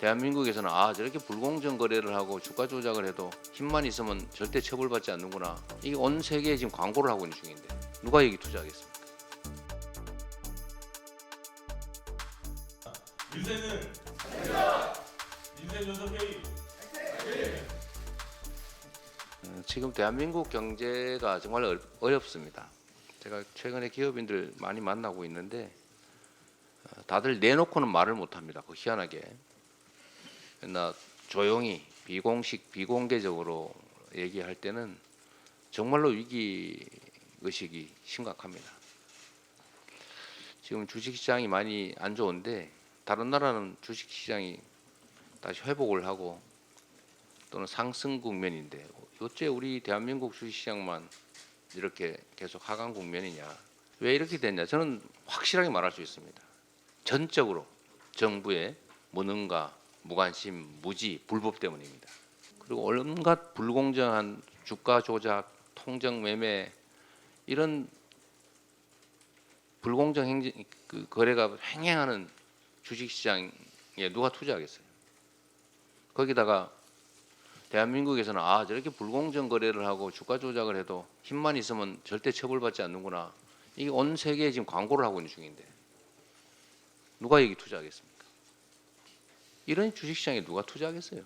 대한민국에서는 아 저렇게 불공정 거래를 하고 주가 조작을 해도 힘만 있으면 절대 처벌받지 않는구나. 이게 온 세계에 지금 광고를 하고 있는 중인데 누가 여기 투자하겠습니까? 연석 회의 음, 지금 대한민국 경제가 정말 어- 어렵습니다. 제가 최근에 기업인들 많이 만나고 있는데 어, 다들 내놓고는 말을 못합니다. 그 희한하게 나 조용히 비공식 비공개적으로 얘기할 때는 정말로 위기 의식이 심각합니다. 지금 주식 시장이 많이 안 좋은데 다른 나라는 주식 시장이 다시 회복을 하고 또는 상승 국면인데 어째 우리 대한민국 주식 시장만 이렇게 계속 하강 국면이냐? 왜 이렇게 됐냐? 저는 확실하게 말할 수 있습니다. 전적으로 정부의 무능과 무관심, 무지, 불법 때문입니다. 그리고 온갖 불공정한 주가 조작, 통정 매매 이런 불공정 행정 그 거래가 횡행하는 주식시장에 누가 투자하겠어요? 거기다가 대한민국에서는 아 저렇게 불공정 거래를 하고 주가 조작을 해도 힘만 있으면 절대 처벌받지 않는구나. 이게 온 세계에 지금 광고를 하고 있는 중인데 누가 여기 투자하겠습니까? 이런 주식시장에 누가 투자하겠어요?